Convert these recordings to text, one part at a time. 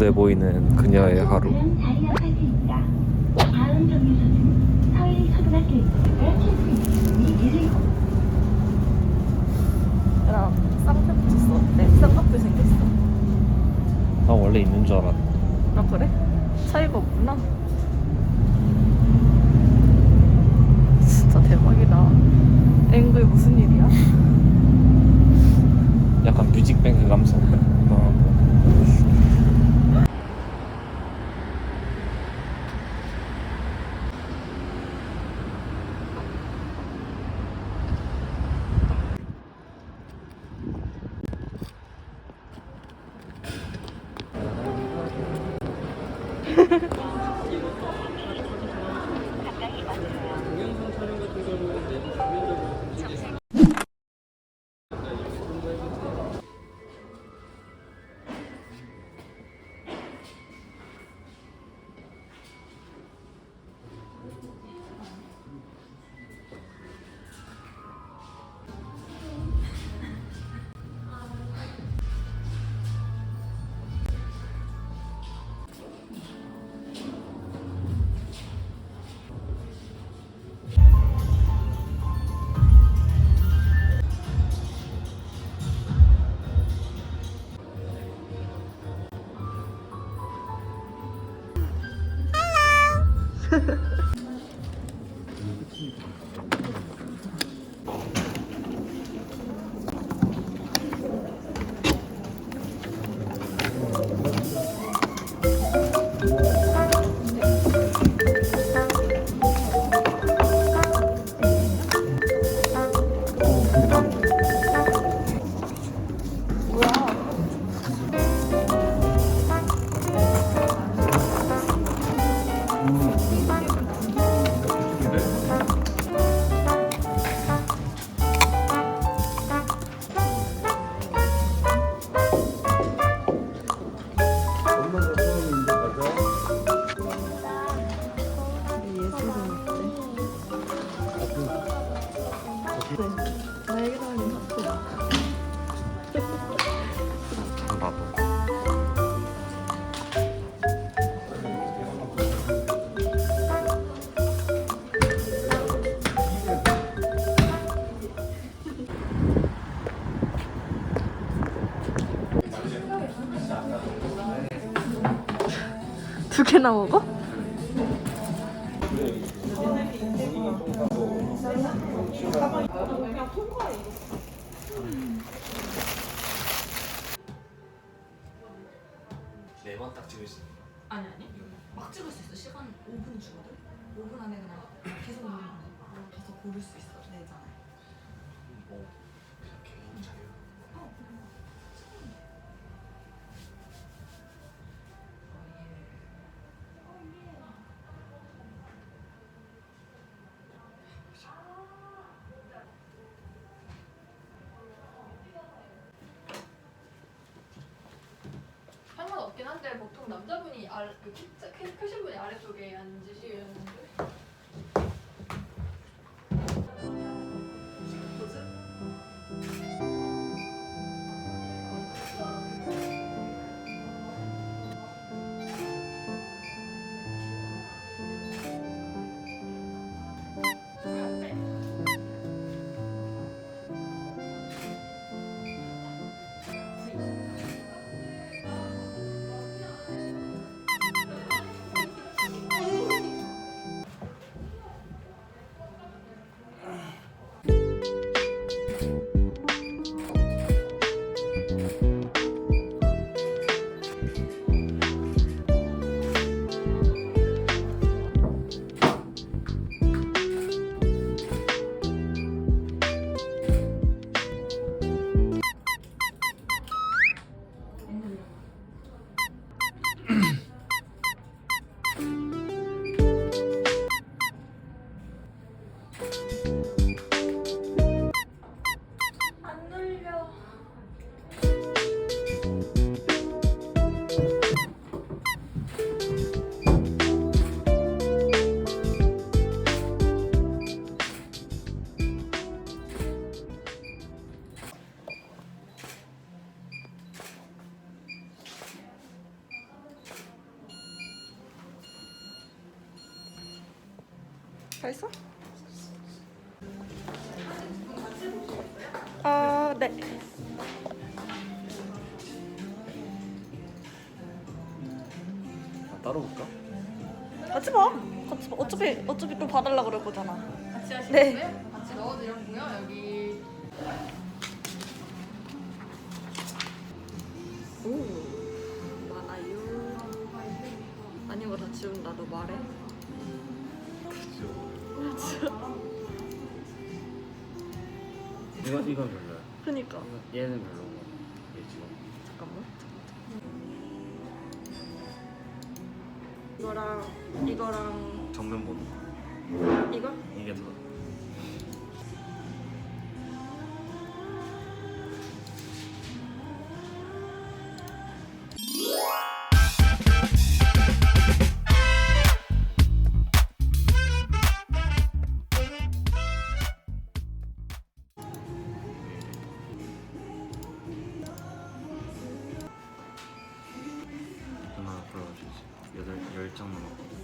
고대 보이는 그녀의 하루. 야, 쌍꺼풀 붙였어. 쌍꺼풀 생겼어. 나 원래 있는 줄 알았. 아, 그래? 차이가 없구나. 두 개나 먹어? 네번 딱 찍을 수 있는 거. 아니 아니. 막 찍을 수 있어. 시간 5분 주거든 5분 안에 그냥 계속 누르면 돼 계속 고를 수 있어 상관없긴 한데 보통 남자분이 아래 그 키, 키 크신 분이 아래쪽에 앉으시는 다 했어? 아, 네. 아, 따로 볼까? 같이 봐. 같이 봐. 어차피 어차피 또 봐달라 그럴 거잖아. 같이 하시는 네. 같이 넣어드렸고요. 여기 오, 많아요. 아닌 거다 지운다. 너 말해. 이거 이건 별로야. 그니까. 얘는 별로고 얘 지금. 잠깐만. 이거랑 이거랑 정면 보는 거. 이거? 이게 더. 열장 남았거든.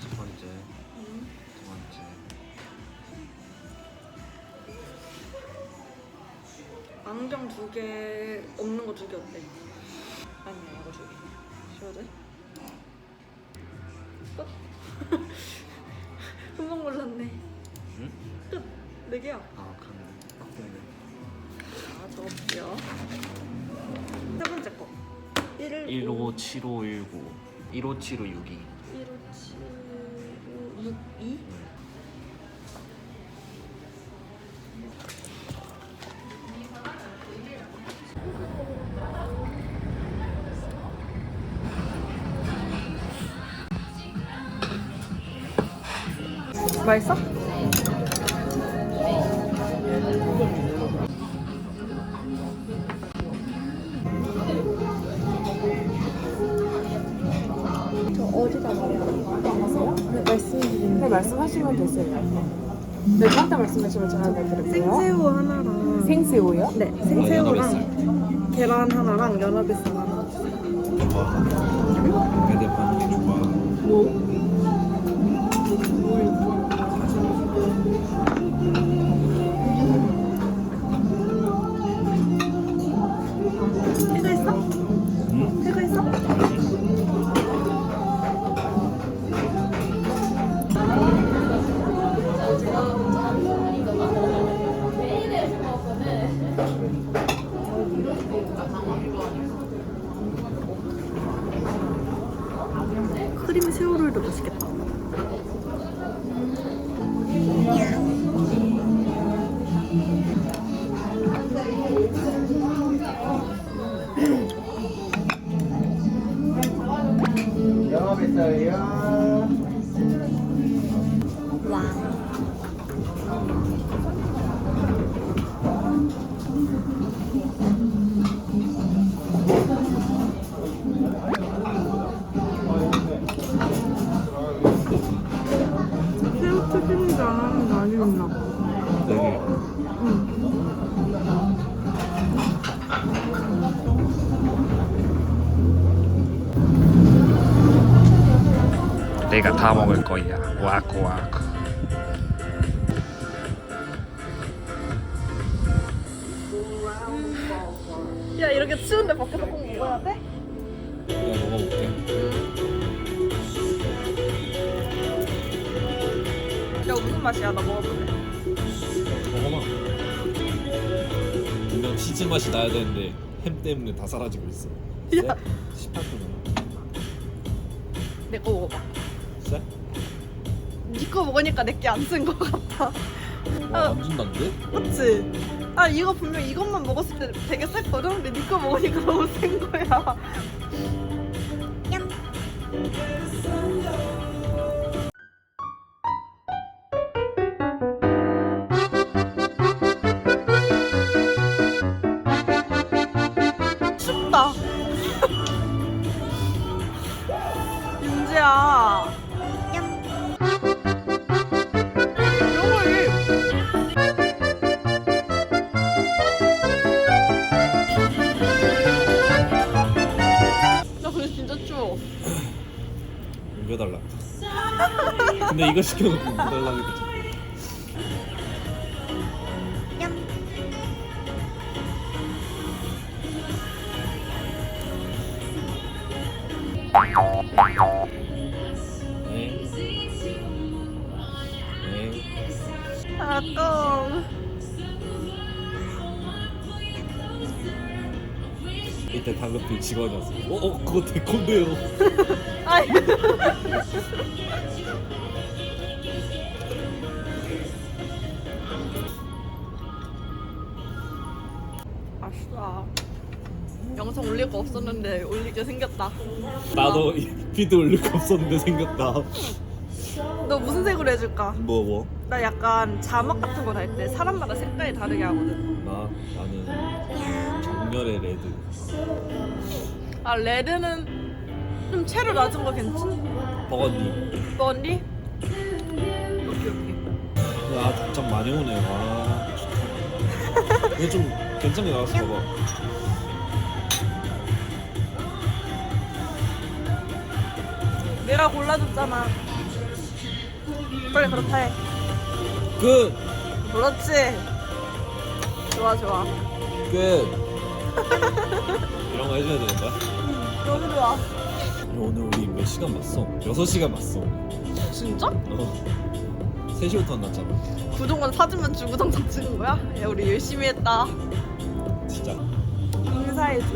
첫 번째, 두 번째. 안경 두 개 없는 거 두 개 어때? 아니야 이거 두 개. 돼? 끝. 금방 골랐네. 응? 끝. 네 개야. 아 그러네. 빡센데. 자 적어볼게요. 세 번째 거. 1을 157519 157562 157 62 맛있어? 네, 말씀하시면 되세요. 네, 저한테 말씀하시면 제가 알려드릴게요. 생새우 하나랑 생새우요? 네 생새우랑 계란 하나랑 연어백숙 하나. 좋아 뭐? 다 먹을 거야 와쿠 야 이렇게 추운데 밖에서 꼭 먹어야 돼? 내가 먹어볼게 야 무슨 맛이야? 나 먹어볼래. 먹어봐. 분명 치즈 맛이 나야 되는데 햄 때문에 다 사라지고 있어. 야. 18%잖아. 내거 먹어봐. 쎄? 니거 먹으니까 내게 안쓴거 같아. 와, 안 준다는데? 그치? 아 이거 분명 이것만 먹었을 때 되게 셌거든? 근데 니거 먹으니까 너무 센 거야. 춥 근데 이거 시켜놓고 못 달라고 했지. 네. 네. 아까워. 이때 다급히 직원이 왔어. 어, 어, 그거 데콘데요. 아이. 아싸. 영상 올릴 거 없었는데 올리게 생겼다. 나도 이 피드 올릴 거 없었는데 생겼다. 너 무슨 색으로 해줄까? 뭐 뭐? 나 약간 자막 같은 거달때 사람마다 색깔이 다르게 하거든. 나 나는 정렬의 레드. 아 레드는 좀 채로 낮은 거 괜찮? 버건디. 뻔디? 오케이 오케이. 아 답장 많이 오네. 와. 좋다. 이게 좀 괜찮게 나왔어 봐봐. 내가 골라줬잖아. 빨리 그렇다 해. 끝. 그렇지. 좋아 좋아. 끝. 이런 거 해줘야 되는 거야? 너무 좋아. 오늘 우리 몇 시간 봤어? 6시간 봤어. 진짜? 어. 3시부터 만났잖아. 구동건 사진만 주고 당장 찍은 거야? 야 우리 열심히 했다. 진짜. 인사해줘.